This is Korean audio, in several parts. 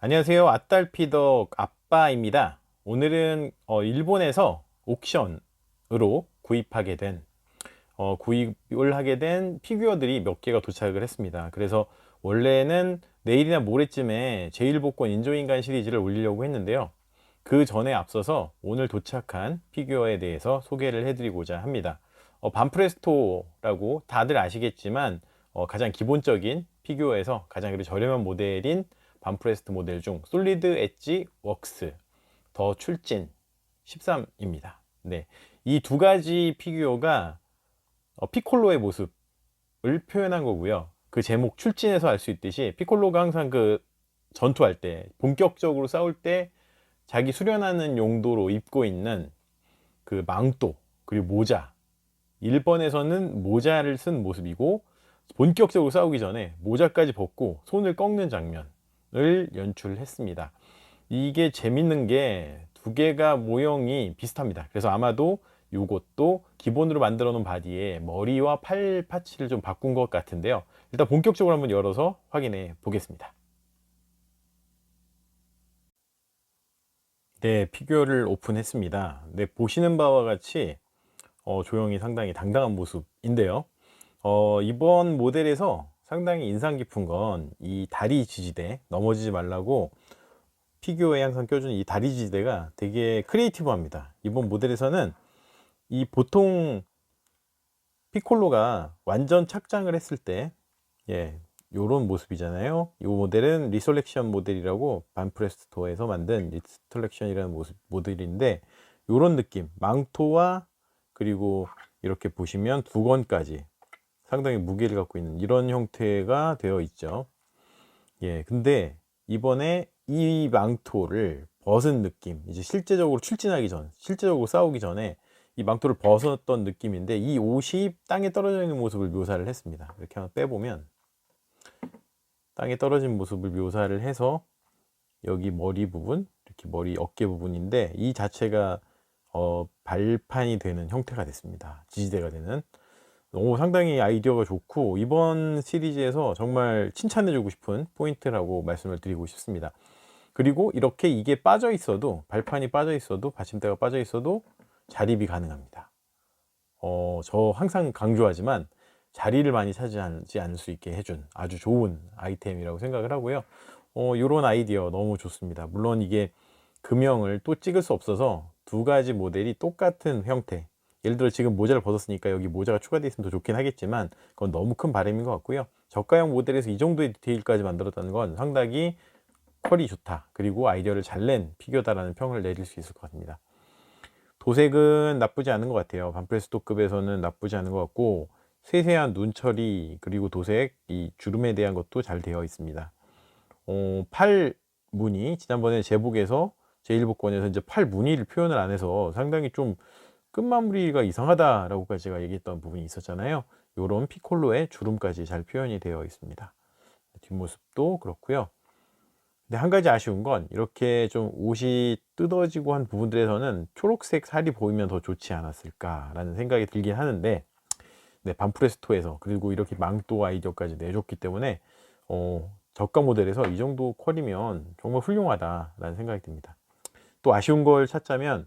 안녕하세요. 아딸피덕 아빠입니다. 오늘은 어, 일본에서 옥션으로 구입하게 된 어, 구입을 하게 된 피규어들이 몇 개가 도착을 했습니다. 그래서 원래는 내일이나 모레쯤에 제1복권 인조인간 시리즈를 올리려고 했는데요. 그 전에 앞서서 오늘 도착한 피규어에 대해서 소개를 해드리고자 합니다. 어, 반프레스토라고 다들 아시겠지만 어, 가장 기본적인 피규어에서 가장 저렴한 모델인 반프레스트 모델 중 솔리드 엣지 웍스 더 출진 13입니다. 네. 이 두 가지 피규어가 어, 피콜로의 모습을 표현한 거고요. 그 제목 출진에서 알 수 있듯이 피콜로가 항상 그 전투할 때 본격적으로 싸울 때 자기 수련하는 용도로 입고 있는 그 망토 그리고 모자 1번에서는 모자를 쓴 모습이고 본격적으로 싸우기 전에 모자까지 벗고 손을 꺾는 장면 을 연출했습니다. 이게 재밌는 게 두 개가 모형이 비슷합니다. 그래서 아마도 이것도 기본으로 만들어 놓은 바디에 머리와 팔 파츠를 좀 바꾼 것 같은데요. 일단 본격적으로 한번 열어서 확인해 보겠습니다. 네, 피규어를 오픈했습니다. 네, 보시는 바와 같이 어, 조형이 상당히 당당한 모습인데요. 어, 이번 모델에서 상당히 인상 깊은 건 이 다리 지지대 넘어지지 말라고 피규어에 항상 껴주는 이 다리 지지대가 되게 크리에이티브합니다. 이번 모델에서는 이 보통 피콜로가 완전 착장을 했을 때 예, 요런 모습이잖아요. 이 모델은 리솔렉션 모델이라고 반프레스토어에서 만든 리솔렉션이라는 모습 모델인데 요런 느낌 망토와 그리고 이렇게 보시면 두건까지 상당히 무게를 갖고 있는 이런 형태가 되어 있죠. 예, 근데 이번에 이 망토를 벗은 느낌, 이제 실제적으로 출진하기 전, 실제적으로 싸우기 전에 이 망토를 벗었던 느낌인데 이 옷이 땅에 떨어져 있는 모습을 묘사를 했습니다. 이렇게 한번 빼보면 땅에 떨어진 모습을 묘사를 해서 여기 머리 부분, 이렇게 머리 어깨 부분인데 이 자체가 어, 발판이 되는 형태가 됐습니다. 지지대가 되는. 너무 상당히 아이디어가 좋고 이번 시리즈에서 정말 칭찬해주고 싶은 포인트라고 말씀을 드리고 싶습니다. 그리고 이렇게 이게 빠져 있어도 발판이 빠져 있어도 받침대가 빠져 있어도 자립이 가능합니다. 어, 저 항상 강조하지만 자리를 많이 차지하지 않을 수 있게 해준 아주 좋은 아이템이라고 생각을 하고요. 어, 이런 아이디어 너무 좋습니다. 물론 이게 금형을 또 찍을 수 없어서 두 가지 모델이 똑같은 형태 예를 들어 지금 모자를 벗었으니까 여기 모자가 추가되어 있으면 더 좋긴 하겠지만 그건 너무 큰 바람인 것 같고요. 저가형 모델에서 이 정도의 디테일까지 만들었다는 건 상당히 퀄이 좋다. 그리고 아이디어를 잘 낸 피규어다라는 평을 내릴 수 있을 것 같습니다. 도색은 나쁘지 않은 것 같아요. 반프레스토급에서는 나쁘지 않은 것 같고 세세한 눈 처리 그리고 도색 이 주름에 대한 것도 잘 되어 있습니다. 어, 팔 무늬 지난번에 제복에서 제1복권에서 이제 팔 무늬를 표현을 안 해서 상당히 좀 끝마무리가 이상하다라고까지 제가 얘기했던 부분이 있었잖아요. 요런 피콜로의 주름까지 잘 표현이 되어 있습니다. 뒷모습도 그렇고요. 근데 한 가지 아쉬운 건 이렇게 좀 옷이 뜯어지고 한 부분들에서는 초록색 살이 보이면 더 좋지 않았을까라는 생각이 들긴 하는데 네, 반프레스토에서 그리고 이렇게 망토 아이디어까지 내줬기 때문에 어, 저가 모델에서 이 정도 퀄이면 정말 훌륭하다라는 생각이 듭니다. 또 아쉬운 걸 찾자면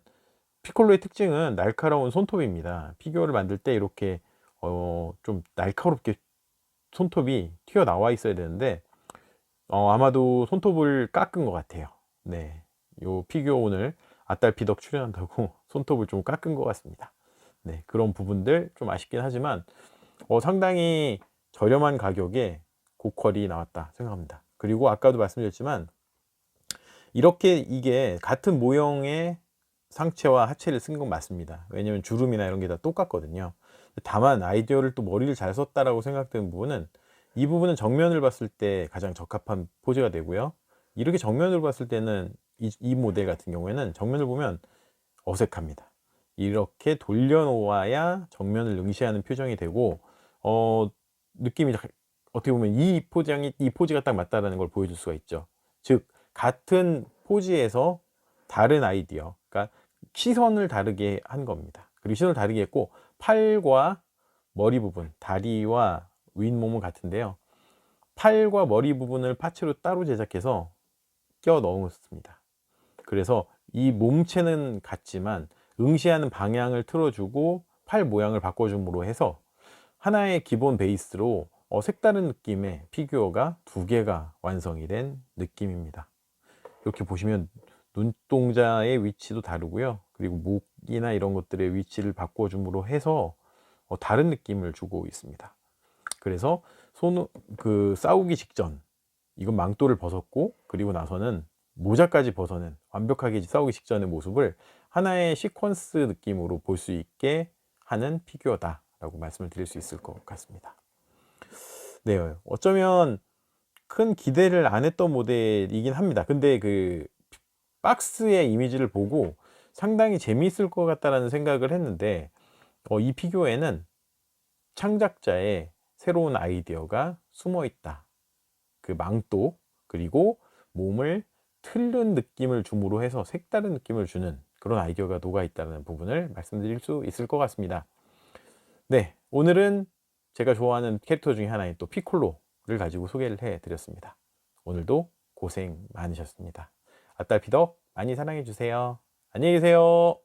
피콜로의 특징은 날카로운 손톱입니다. 피규어를 만들 때 이렇게 어, 좀 날카롭게 손톱이 튀어나와 있어야 되는데 어, 아마도 손톱을 깎은 것 같아요. 네, 요 피규어 오늘 아딸 피덕 출연한다고 손톱을 좀 깎은 것 같습니다. 네, 그런 부분들 좀 아쉽긴 하지만 어, 상당히 저렴한 가격에 고퀄이 나왔다 생각합니다. 그리고 아까도 말씀드렸지만 이렇게 이게 같은 모형의 상체와 하체를 쓴 건 맞습니다. 왜냐면 주름이나 이런 게 다 똑같거든요. 다만 아이디어를 또 머리를 잘 썼다라고 생각되는 부분은 이 부분은 정면을 봤을 때 가장 적합한 포즈가 되고요. 이렇게 정면으로 봤을 때는 이, 이 모델 같은 경우에는 정면을 보면 어색합니다. 이렇게 돌려놓아야 정면을 응시하는 표정이 되고 어, 느낌이 어떻게 보면 이 포장이 이 포즈가 딱 맞다라는 걸 보여줄 수가 있죠. 즉 같은 포즈에서 다른 아이디어, 그러니까 시선을 다르게 한 겁니다. 그리고 시선을 다르게 했고 팔과 머리 부분, 다리와 윗몸은 같은데요. 팔과 머리 부분을 파츠로 따로 제작해서 끼워 넣었습니다. 그래서 이 몸체는 같지만 응시하는 방향을 틀어주고 팔 모양을 바꿔줌으로 해서 하나의 기본 베이스로 어, 색다른 느낌의 피규어가 두 개가 완성이 된 느낌입니다. 이렇게 보시면 눈동자의 위치도 다르고요. 그리고 목이나 이런 것들의 위치를 바꿔줌으로 해서 어, 다른 느낌을 주고 있습니다. 그래서 손, 그 싸우기 직전 이건 망토를 벗었고 그리고 나서는 모자까지 벗어낸 완벽하게 싸우기 직전의 모습을 하나의 시퀀스 느낌으로 볼 수 있게 하는 피규어다라고 말씀을 드릴 수 있을 것 같습니다. 네, 어쩌면 큰 기대를 안 했던 모델이긴 합니다. 근데 그 박스의 이미지를 보고 상당히 재미있을 것 같다라는 생각을 했는데 어, 이 피규어에는 창작자의 새로운 아이디어가 숨어 있다. 그 망토 그리고 몸을 틀는 느낌을 줌으로 해서 색다른 느낌을 주는 그런 아이디어가 녹아 있다는 부분을 말씀드릴 수 있을 것 같습니다. 네, 오늘은 제가 좋아하는 캐릭터 중에 하나인 또 피콜로를 가지고 소개를 해 드렸습니다. 오늘도 고생 많으셨습니다. 아딸피덕 많이 사랑해 주세요. 안녕히 계세요.